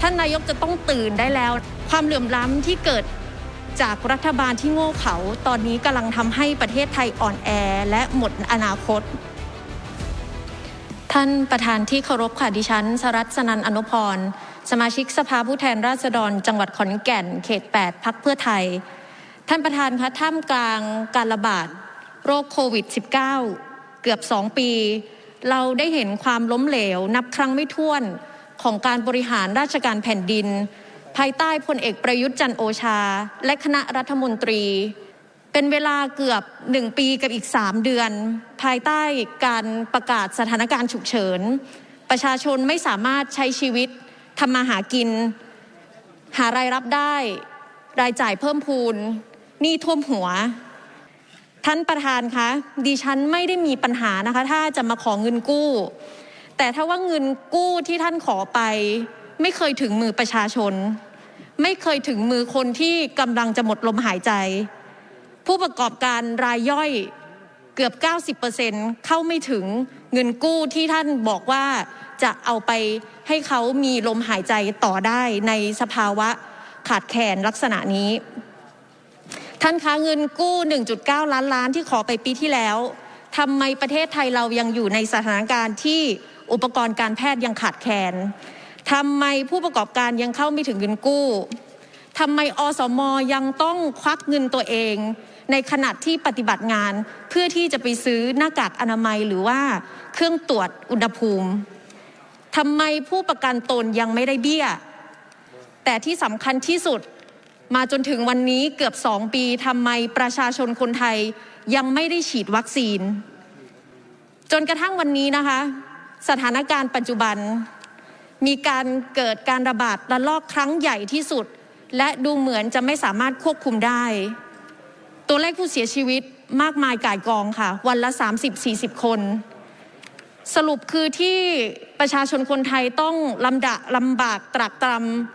ท่านนายกจะต้องตื่นได้แล้ว ความเหลื่อมล้ำที่เกิดจากรัฐบาลที่โง่เขลาตอนนี้กำลังทำให้ประเทศไทยอ่อนแอและหมดอนาคต ท่านประธานที่เคารพค่ะดิฉัน สรัตสนันอนุพร สมาชิกสภาผู้แทนราษฎร จังหวัดขอนแก่น เขต 8 พักเพื่อไทย ท่านประธานคะท่ามกลางการระบาด โรคโควิด -19 เกือบ 2 ปี เราได้เห็นความล้มเหลว นับครั้งไม่ถ้วน ของการบริหารราชการแผ่นดิน ภายใต้พลเอกประยุทธ์จันโอชา และคณะรัฐมนตรี เป็นเวลาเกือบ1ปีกับอีก3เดือน ภายใต้การประกาศสถานการณ์ฉุกเฉิน ประชาชนไม่สามารถใช้ชีวิตทำมาหากิน หารายรับได้ รายจ่ายเพิ่มพูนหนี้ท่วมหัวท่านประธานคะดิฉันไม่ได้มีปัญหานะคะ ถ้าจะมาขอเงินกู้ แต่ถ้าว่าเงินกู้ที่ท่านขอไป ไม่เคยถึงมือประชาชน ไม่เคยถึงมือคนที่กำลังจะหมดลมหายใจ ผู้ประกอบการรายย่อยเกือบ 90%เข้าไม่ถึงเงินกู้ที่ท่านบอกว่าจะเอาไปให้เขามีลมหายใจต่อได้ในสภาวะขาดแคลนลักษณะนี้ ท่านคะเงินกู้ 1.9 ล้านล้านที่ขอไปปีที่แล้วทำไมประเทศไทยเรายังอยู่ในสถานการณ์ที่ อุปกรณ์การแพทย์ยังขาดแคลนทำไมผู้ประกอบการยังเข้าไม่ถึงเงินกู้ทำไมอสมยังต้องควักเงินตัวเอง ในขณะที่ปฏิบัติงานเพื่อที่จะไปซื้อหน้ากากอนามัยหรือว่าเครื่องตรวจอุณหภูมิทำไมผู้ประกันตนยังไม่ได้เบี้ย แต่ที่สำคัญที่สุดมาจนถึงวันนี้เกือบสองปีทำไมประชาชนคนไทยยังไม่ได้ฉีดวัคซีน จนกระทั่งวันนี้นะคะ สถานการณ์ปัจจุบัน มีการเกิดการระบาดระลอกครั้งใหญ่ที่สุด และดูเหมือนจะไม่สามารถควบคุมได้ ตัวเลขผู้เสียชีวิตมากมายก่ายกองค่ะ วันละ 30-40 คน สรุปคือที่ประชาชนคนไทยต้องลำดะลำบากตรากตร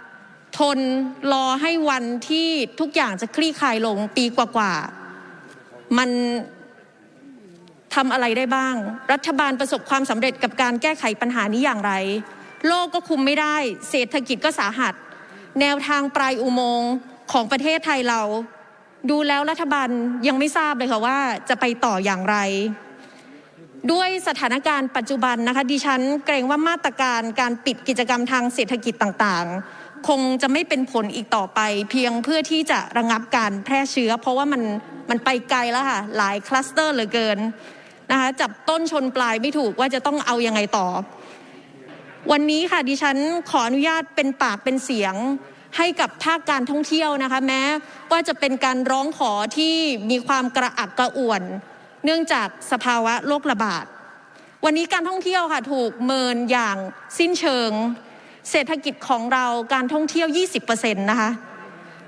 ำทนรอให้วันที่ทุกอย่างจะคลี่คลายลงปีกว่าๆมัน ทำอะไรได้บ้าง รัฐบาลประสบความสำเร็จกับการแก้ไขปัญหานี้อย่างไร โลกก็คุมไม่ได้ เศรษฐกิจก็สาหัส แนวทางปลายอุโมงค์ของประเทศไทยเรา ดูแล้วรัฐบาลยังไม่ทราบเลยค่ะว่าจะไปต่ออย่างไร ด้วยสถานการณ์ปัจจุบันนะคะดิฉันเกรงว่ามาตรการการปิดกิจกรรมทางเศรษฐกิจต่างๆ คงจะไม่เป็นผลอีกต่อไป เพียงเพื่อที่จะระงับการแพร่เชื้อ เพราะว่ามันมันไปไกลแล้วค่ะหลายคลัสเตอร์เหลือเกิน นะคะจับต้นชนปลายไม่ถูกว่าจะต้องเอายังไงต่อ วันนี้ค่ะดิฉันขออนุญาตเป็นปากเป็นเสียงให้กับภาคการท่องเที่ยวนะคะ แม้ว่าจะเป็นการร้องขอที่มีความกระอักกระอ่วน เนื่องจากสภาวะโรคระบาด วันนี้การท่องเที่ยวค่ะถูกเมินอย่างสิ้นเชิง เศรษฐกิจของเราการท่องเที่ยว 20%นะคะ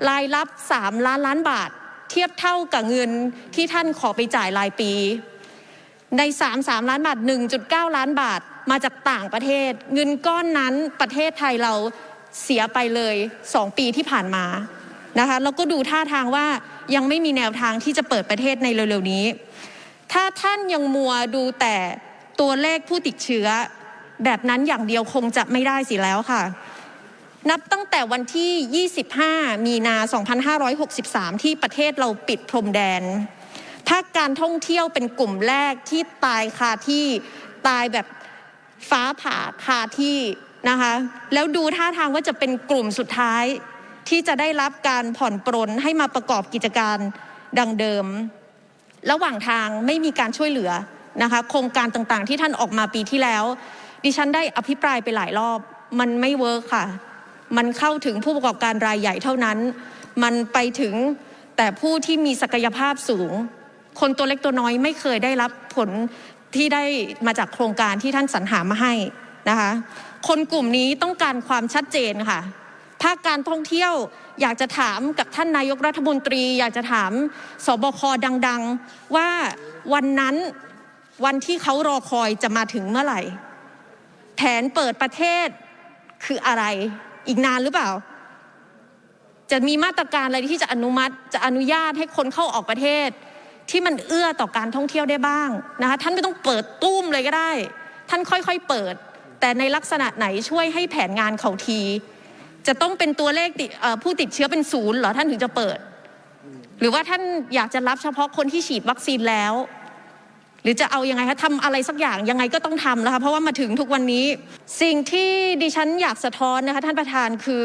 รายรับ 3 ล้านล้านบาท เทียบเท่ากับเงินที่ท่านขอไปจ่ายรายปี ใน 3 3 ล้านบาท 1.9 ล้านบาทมาจากต่างประเทศ เงินก้อนนั้นประเทศไทยเราเสียไปเลย 2 ปีที่ผ่านมานะคะแล้วก็ดูท่าทางว่ายังไม่มีแนวทางที่จะเปิดประเทศในเร็วๆนี้ ถ้าท่านยังมัวดูแต่ตัวเลขผู้ติดเชื้อ แบบนั้นอย่างเดียวคงจะไม่ได้สิแล้วค่ะ นับตั้งแต่วันที่ 25 มีนา 2563 ที่ประเทศเราปิดพรมแดน ภาการท่องเที่ยวเป็นกลุ่มแรกที่ตายคาที่ตายแบบฟ้าผ่าคาที่นะคะแล้วดูท่าทางว่าจะเป็นกลุ่มสุดท้ายที่จะได้รับการผ่อนปรนให้มาประกอบกิจการดังเดิม ระหว่างทางไม่มีการช่วยเหลือนะคะโครงการต่างๆ ที่ท่านออกมาปีที่แล้ว ดิฉันได้อภิปรายไปหลายรอบ มันไม่เวิร์คค่ะ มันเข้าถึงผู้ประกอบการรายใหญ่เท่านั้น มันไปถึงแต่ผู้ที่มีศักยภาพสูง คนตัวเล็กตัวน้อยไม่เคยได้รับผลที่ได้มาจากโครงการที่ท่านสรรหามาให้นะคะ คนกลุ่มนี้ต้องการความชัดเจนค่ะ ภาคการท่องเที่ยวอยากจะถามกับท่านนายกรัฐมนตรี อยากจะถามสบคดัง ๆ ว่าวันนั้นวันที่เขารอคอยจะมาถึงเมื่อไหร่ แผนเปิดประเทศคืออะไรอีกนานหรือเปล่า จะมีมาตรการอะไรที่จะอนุมัติ จะอนุญาตให้คนเข้าออกประเทศ ที่มันเอื้อต่อการท่องเที่ยวได้บ้างนะคะท่านไม่ต้องเปิดตุ้มเลยก็ได้ ท่านค่อยๆเปิด แต่ในลักษณะไหนช่วยให้แผนงานเขาที จะต้องเป็นตัวเลขผู้ติดเชื้อเป็นศูนย์เหรอท่านถึงจะเปิด หรือว่าท่านอยากจะรับเฉพาะคนที่ฉีดวัคซีนแล้ว หรือจะเอายังไงคะทำอะไรสักอย่างยังไงก็ต้องทำแล้วค่ะเพราะว่ามาถึงทุกวันนี้ สิ่งที่ดิฉันอยากสะท้อนนะคะท่านประธานคือ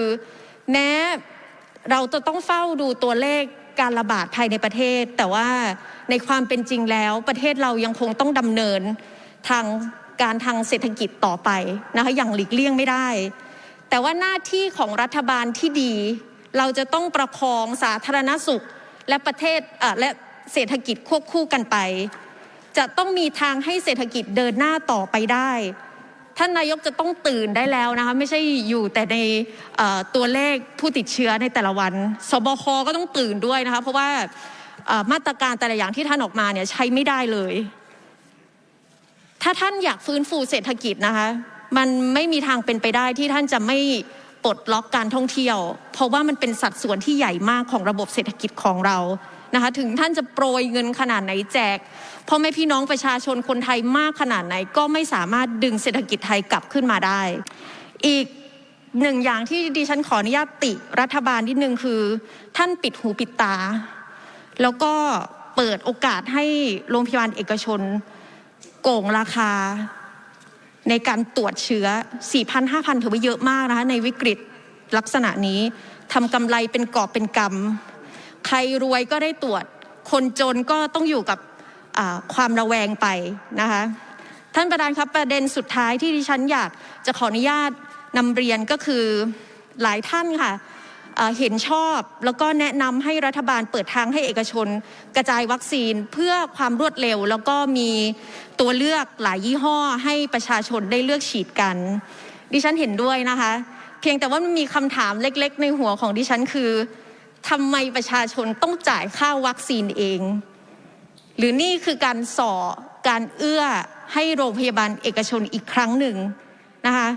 แม้เราจะต้องเฝ้าดูตัวเลข การระบาดภายในประเทศ แต่ว่าในความเป็นจริงแล้วประเทศเรายังคงต้องดำเนินทางการทางเศรษฐกิจต่อไปนะคะอย่างหลีกเลี่ยงไม่ได้ แต่ว่าหน้าที่ของรัฐบาลที่ดี เราจะต้องประคองสาธารณสุขและประเทศและเศรษฐกิจควบคู่กันไป จะต้องมีทางให้เศรษฐกิจเดินหน้าต่อไปได้ ท่านนายกจะต้องตื่นได้แล้วนะคะไม่ใช่อยู่แต่ในตัวเลขผู้ติดเชื้อในแต่ละวัน สบคก็ต้องตื่นด้วยนะคะเพราะว่ามาตรการแต่ละอย่างที่ท่านออกมาเนี่ยใช้ไม่ได้เลย ถ้าท่านอยากฟื้นฟูเศรษฐกิจนะคะมันไม่มีทางเป็นไปได้ที่ท่านจะไม่ปลดล็อกการท่องเที่ยว เพราะว่ามันเป็นสัดส่วนที่ใหญ่มากของระบบเศรษฐกิจของเรา นะคะถึงท่านจะโปรยเงินขนาดไหนแจกพ่อแม่พี่น้องประชาชนคนไทยมากขนาดไหน ก็ไม่สามารถดึงเศรษฐกิจไทยกลับขึ้นมาได้ อีกหนึ่งอย่างที่ดิฉันขออนุญาตติรัฐบาลนิดนึงคือ ท่านปิดหูปิดตา แล้วก็เปิดโอกาสให้โรงพยาบาลเอกชน โกงราคา ในการตรวจเชื้อ 4,000 5,000 ถือว่าเยอะมากนะคะในวิกฤตลักษณะนี้ทำกำไรเป็นกอบเป็นกำ ใครรวยก็ได้ตรวจ คนจนก็ต้องอยู่กับความระแวงไปนะคะท่านประธานครับประเด็นสุดท้ายที่ดิฉันอยากจะขออนุญาตนำเรียนก็คือหลายท่านค่ะเห็นชอบแล้วก็แนะนำให้รัฐบาลเปิดทางให้เอกชน กระจายวัคซีนเพื่อความรวดเร็ว แล้วก็มีตัวเลือกหลายยี่ห้อให้ประชาชนได้เลือกฉีดกัน ดิฉันเห็นด้วยนะคะ เพียงแต่ว่ามันมีคำถามเล็กๆ ในหัวของดิฉันคือ ทำไมประชาชนต้องจ่ายค่าวัคซีนเอง หรือนี่คือการส่อการเอื้อให้โรงพยาบาลเอกชนอีกครั้งหนึ่งนะคะ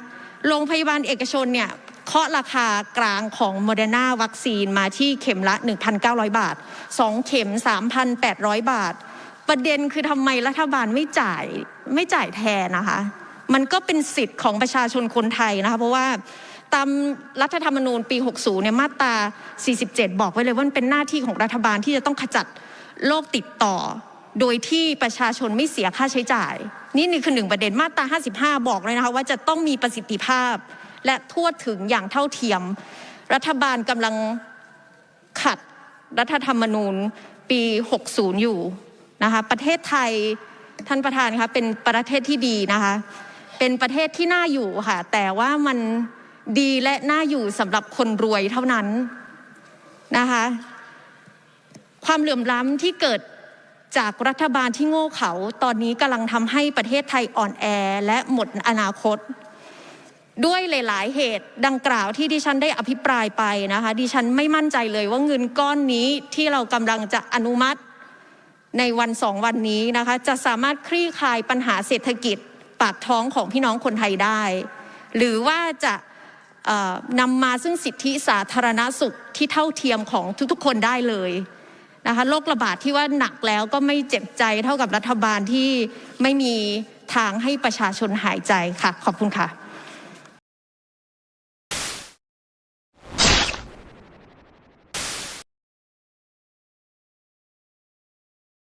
โรงพยาบาลเอกชนเนี่ยเคาะราคากลางของโมเดอร์นาวัคซีนมาที่เข็มละ 1,900 บาท 2 เข็ม 3,800 บาท ประเด็นคือทำไมรัฐบาลไม่จ่ายไม่จ่ายแทนนะคะ มันก็เป็นสิทธิ์ของประชาชนคนไทยนะคะ เพราะว่า ตามรัฐธรรมนูญปี 60เนี่ยมาตรา 47 บอกไว้เลยว่ามันเป็นหน้าที่ของรัฐบาลที่จะต้องขจัดโรคติดต่อ โดยที่ประชาชนไม่เสียค่าใช้จ่าย นี่นี่คือหนึ่งประเด็นมาตรา 55 บอกเลยนะคะว่าจะต้องมีประสิทธิภาพ และทั่วถึงอย่างเท่าเทียม รัฐบาลกำลังขัดรัฐธรรมนูญปี 60 อยู่นะคะประเทศไทยท่านประธานคะเป็นประเทศที่ดีนะคะเป็นประเทศที่น่าอยู่ค่ะ แต่ว่ามัน ดีและน่าอยู่สำหรับคนรวยเท่านั้นนะคะความเหลื่อมล้ำที่เกิดจากรัฐบาลที่โง่เขาตอนนี้กำลังทำให้ประเทศไทยอ่อนแอและหมดอนาคต ด้วยหลาย ๆ เหตุดังกล่าวที่ดิฉันได้อภิปรายไปนะคะ ดิฉันไม่มั่นใจเลยว่าเงินก้อนนี้ที่เรากำลังจะอนุมัติในวันสองวันนี้นะคะ จะสามารถคลี่คลายปัญหาเศรษฐกิจปากท้องของพี่น้องคนไทยได้ หรือว่าจะ นำมาซึ่งสิทธิสาธารณสุขที่เท่าเทียมของทุกๆคนได้เลยนะคะโรคระบาดที่ว่าหนักแล้วก็ไม่เจ็บใจเท่ากับรัฐบาลที่ไม่มีทางให้ประชาชนหายใจค่ะ ขอบคุณค่ะ